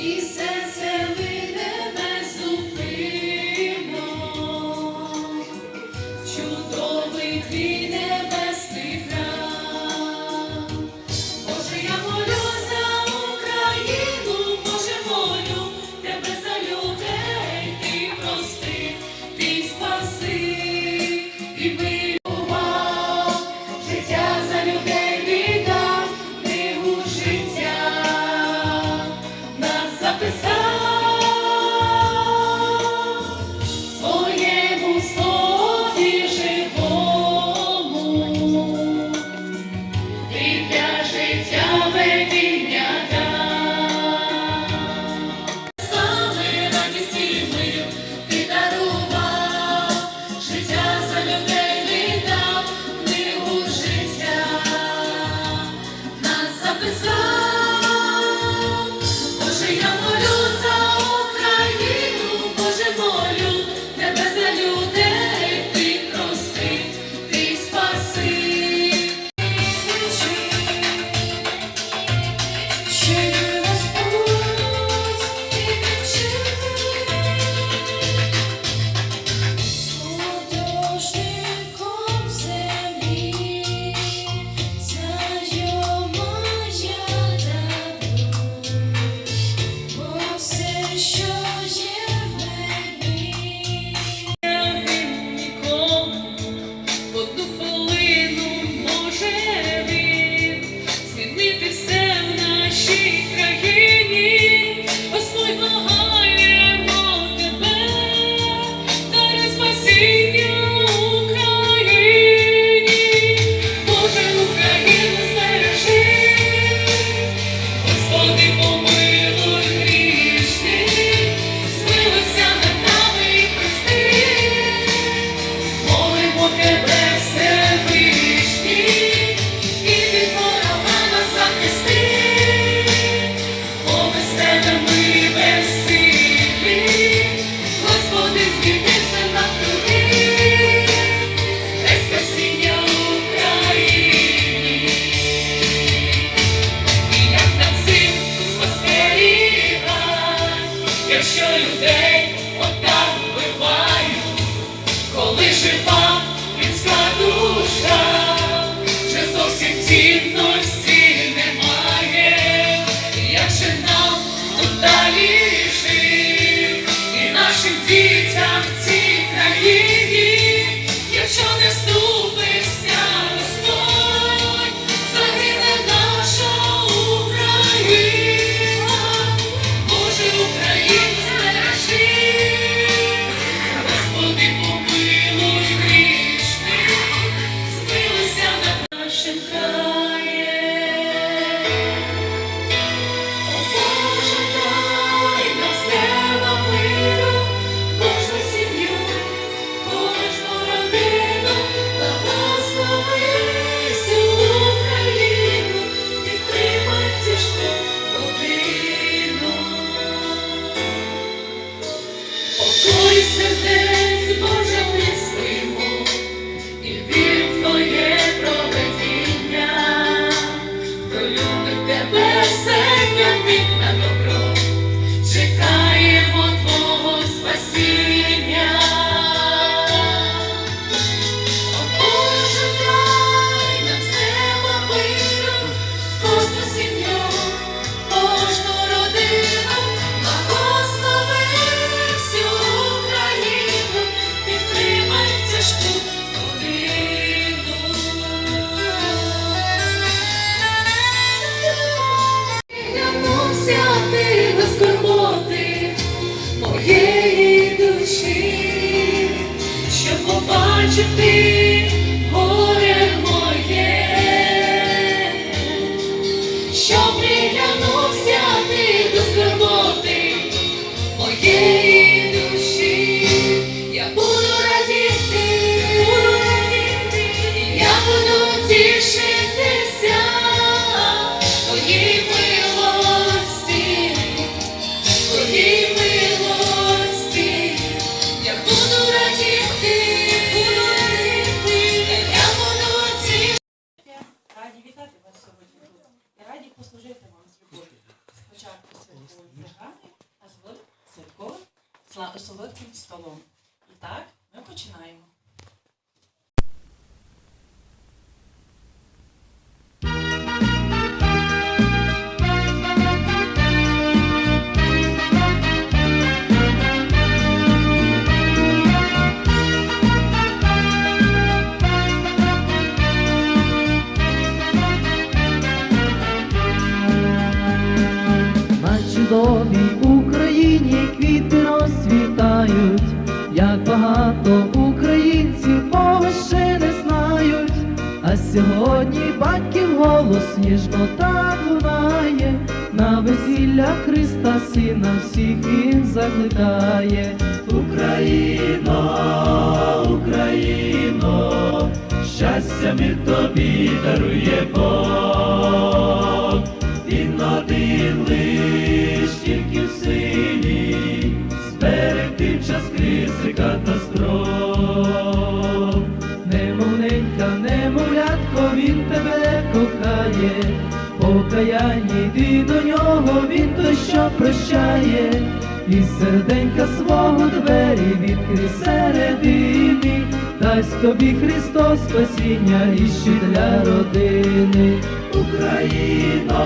і E душі, щоб побачити. починаємо. А сьогодні батьків голос ніжно так лунає, на весілля Христа Сина всіх він закликає. Україно, Україно, щастя мир тобі дарує Бог. Він один лиш тільки в силі зберегти час кризи катастроф. Тебе кохає, покаяння йди до нього, він той, що прощає, і серденька свого двері відкрий середині, дасть тобі Христос спасіння і ще для родини. Україно,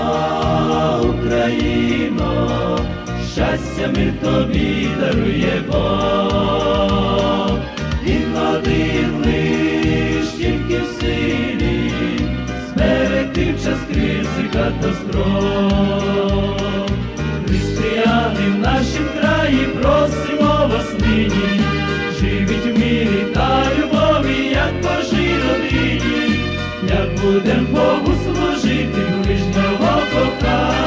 Україно, щастя мир тобі дарує Бог, він один катастроф. Християни в нашім краї просимо вас нині, живіть в мірі та любові, як Божій родині, як будем Богу служити, ближнього кохати,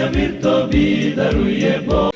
щастя мир тобі дарує Бог.